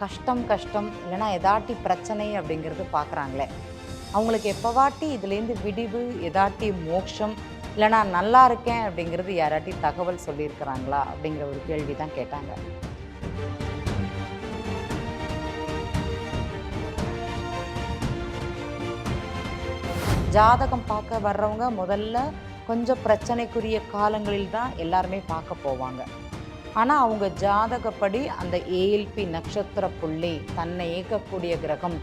கஷ்டம் கஷ்டம் இல்லைன்னா எதாட்டி பிரச்சனை அப்படிங்கிறது பார்க்குறாங்களே. அவங்களுக்கு எப்போவாட்டி இதுலேருந்து விடிவு எதாட்டி மோட்சம் இல்லை நான் நல்லா இருக்கேன் அப்படிங்கிறது யாராட்டி தகவல் சொல்லியிருக்கிறாங்களா அப்படிங்கிற ஒரு கேள்வி தான் கேட்டாங்க. ஜாதகம் பார்க்க வர்றவங்க முதல்ல கொஞ்சம் பிரச்சனைக்குரிய காலங்களில் தான் எல்லாருமே பார்க்க போவாங்க. ஆனால் அவங்க ஜாதகப்படி அந்த ஏஎல்பி நட்சத்திர புள்ளி தன்னை இயக்கக்கூடிய கிரகம்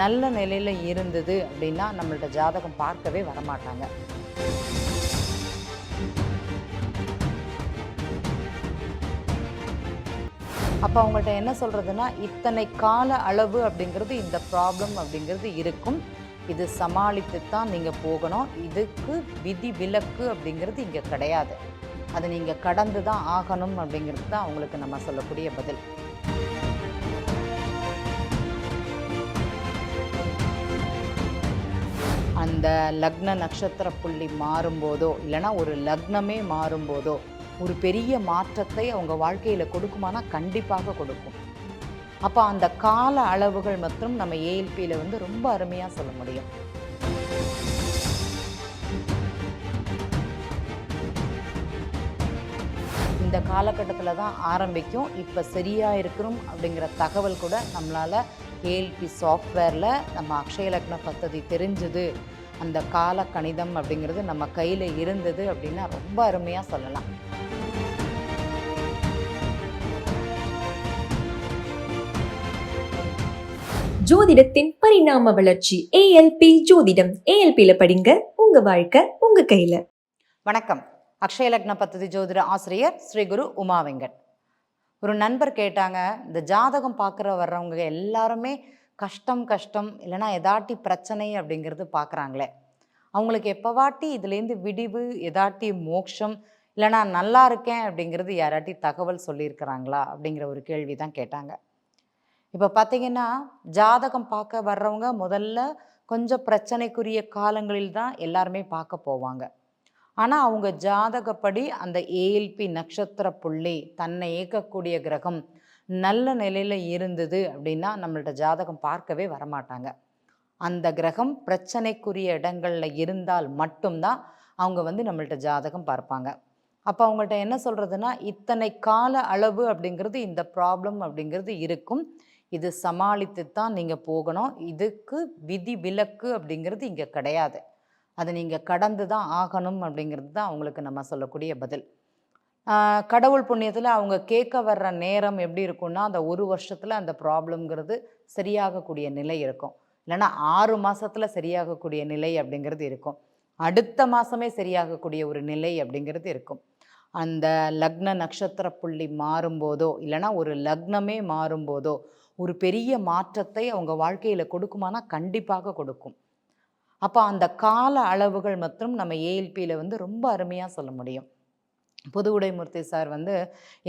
நல்ல நிலையில் இருந்தது அப்படின்னா நம்மள்ட்ட ஜாதகம் பார்க்கவே வரமாட்டாங்க. அப்போ அவங்கள்ட்ட என்ன சொல்கிறதுனா இத்தனை கால அளவு அப்படிங்கிறது இந்த ப்ராப்ளம் அப்படிங்கிறது இருக்கும். இது சமாளித்து தான் நீங்கள் போகணும். இதுக்கு விதி விலக்கு அப்படிங்கிறது இங்கே கிடையாது. அதை நீங்கள் கடந்து தான் ஆகணும் அப்படிங்கிறது தான் அவங்களுக்கு நம்ம சொல்லக்கூடிய பதில். அந்த லக்ன நட்சத்திர புள்ளி மாறும்போதோ இல்லைன்னா ஒரு லக்னமே மாறும்போதோ ஒரு பெரிய மாற்றத்தை அவங்க வாழ்க்கையில் கொடுக்குமானா கண்டிப்பாக கொடுக்கும். அப்போ அந்த கால அளவுகள் மற்றும் நம்ம ஏஎல்பியில் வந்து ரொம்ப அருமையாக சொல்ல முடியும். இந்த காலகட்டத்தில் தான் ஆரம்பிக்கும். இப்போ சரியாக இருக்கணும் அப்படிங்கிற தகவல் கூட நம்மளால் ஏஎல்பி சாஃப்ட்வேரில் நம்ம அக்ஷய லக்ன பദ്ധதி தெரிஞ்சது. அந்த கால கணிதம் அப்படிங்கிறது நம்ம கையில் இருந்தது அப்படின்னா ரொம்ப அருமையாக சொல்லலாம். ஜோதிடத்தின் பரிணாம வளர்ச்சி ஏஎல்பி ஜோதிடம். ஏஎல்பியில படிங்க. உங்க வாழ்க்கை உங்க கையில. வணக்கம். அக்ஷய லக்ன ஜோதிட ஆசிரியர் ஸ்ரீ குரு உமா வெங்கட். ஒரு நண்பர் கேட்டாங்க இந்த ஜாதகம் பார்க்குற வர்றவங்க எல்லாருமே கஷ்டம் கஷ்டம் இல்லைன்னா எதாட்டி பிரச்சனை அப்படிங்கிறது பார்க்குறாங்களே. அவங்களுக்கு எப்போவாட்டி இதுலேருந்து விடிவு எதாட்டி மோட்சம் இல்லைனா நல்லா இருக்கேன் அப்படிங்கிறது யாராட்டி தகவல் சொல்லியிருக்கிறாங்களா அப்படிங்கிற ஒரு கேள்வி தான் கேட்டாங்க. இப்போ பார்த்தீங்கன்னா ஜாதகம் பார்க்க வர்றவங்க முதல்ல கொஞ்சம் பிரச்சனைக்குரிய காலங்களில் தான் எல்லாருமே பார்க்க போவாங்க. ஆனால் அவங்க ஜாதகப்படி அந்த ஏஎல்பி நட்சத்திர புள்ளி தன்னை இயக்கக்கூடிய கிரகம் நல்ல நிலையில் இருந்தது அப்படின்னா நம்மள்ட்ட ஜாதகம் பார்க்கவே வரமாட்டாங்க. அந்த கிரகம் பிரச்சனைக்குரிய இடங்களில் இருந்தால் மட்டும்தான் அவங்க வந்து நம்மள்ட்ட ஜாதகம் பார்ப்பாங்க. அப்போ அவங்கள்ட்ட என்ன சொல்கிறதுனா இத்தனை கால அளவு அப்படிங்கிறது இந்த ப்ராப்ளம் அப்படிங்கிறது இருக்கும். இது சமாளித்து தான் நீங்கள் போகணும். இதுக்கு விதி விலக்கு அப்படிங்கிறது இங்கே கிடையாது. அதை நீங்கள் கடந்து தான் ஆகணும் அப்படிங்கிறது தான் அவங்களுக்கு நம்ம சொல்லக்கூடிய பதில். கடவுள் புண்ணியத்தில் அவங்க கேட்க வர்ற நேரம் எப்படி இருக்கும்னா அந்த ஒரு வருஷத்தில் அந்த ப்ராப்ளம்ங்கிறது சரியாகக்கூடிய நிலை இருக்கும். இல்லைன்னா ஆறு மாதத்தில் சரியாகக்கூடிய நிலை அப்படிங்கிறது இருக்கும். அடுத்த மாதமே சரியாகக்கூடிய ஒரு நிலை அப்படிங்கிறது இருக்கும். அந்த லக்ன நட்சத்திர புள்ளி மாறும்போதோ இல்லைனா ஒரு லக்னமே மாறும்போதோ ஒரு பெரிய மாற்றத்தை அவங்க வாழ்க்கையில் கொடுக்குமானா கண்டிப்பாக கொடுக்கும். அப்போ அந்த கால அளவுகள் மற்றும் நம்ம ஏஎல்பியில் வந்து ரொம்ப அருமையாக சொல்ல முடியும். புது உடைமூர்த்தி சார் வந்து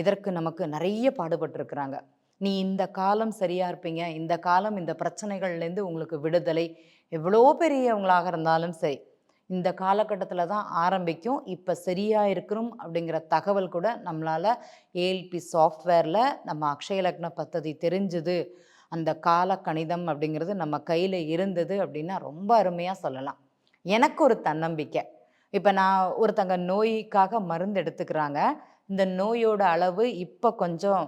இதற்கு நமக்கு நிறைய பாடுபட்டிருக்கிறாங்க. நீ இந்த காலம் சரியாக இருப்பீங்க இந்த காலம் இந்த பிரச்சனைகள்லேருந்து உங்களுக்கு விடுதலை எவ்வளோ பெரியவங்களாக இருந்தாலும் சரி இந்த காலகட்டத்தில் தான் ஆரம்பிக்கும் இப்போ சரியாக இருக்கிறோம் அப்படிங்கிற தகவல் கூட நம்மளால் ஏஎல்பி சாஃப்ட்வேரில் நம்ம அக்ஷய லக்ன பத்ததி தெரிஞ்சுது அந்த கால கணிதம் அப்படிங்கிறது நம்ம கையில் இருந்தது அப்படின்னா ரொம்ப அருமையாக சொல்லலாம். எனக்கு ஒரு தன்னம்பிக்கை. இப்போ நான் ஒருத்தங்க நோய்க்காக மருந்து எடுத்துக்கிறாங்க. இந்த நோயோட அளவு இப்போ கொஞ்சம்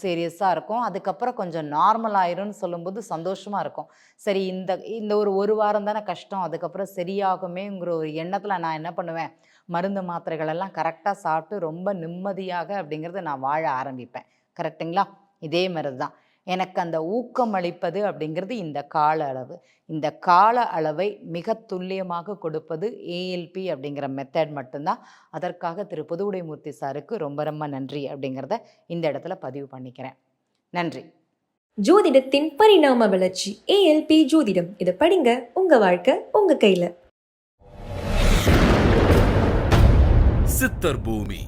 சீரியஸாக இருக்கும். அதுக்கப்புறம் கொஞ்சம் நார்மல் ஆயிரும்னு சொல்லும்போது சந்தோஷமாக இருக்கும். சரி இந்த இந்த ஒரு ஒரு வாரம் தானே கஷ்டம். அதுக்கப்புறம் சரியாகுமேங்கிற ஒரு எண்ணத்தில் நான் என்ன பண்ணுவேன்? மருந்து மாத்திரைகளெல்லாம் கரெக்டாக சாப்பிட்டு ரொம்ப நிம்மதியாக அப்படிங்கிறத நான் வாழ ஆரம்பிப்பேன். கரெக்டுங்களா இதே மாதிரி தான் எனக்கு அந்த ஊக்கம் அளிப்பது அப்படிங்கிறது இந்த கால அளவு. இந்த கால அளவை மிக துல்லியமாக கொடுப்பது ஏஎல்பி அப்படிங்கிற மெத்தட் மட்டும்தான். அதற்காக திரு புதுவுடைமூர்த்தி சாருக்கு ரொம்ப ரொம்ப நன்றி அப்படிங்கிறத இந்த இடத்துல பதிவு பண்ணிக்கிறேன். நன்றி. ஜோதிடத்தின் பரிணாம வளர்ச்சி. ஏஎல்பி ஜோதிடம். இதை படிங்க. உங்க வாழ்க்கை உங்க கையில. சித்தர் பூமி.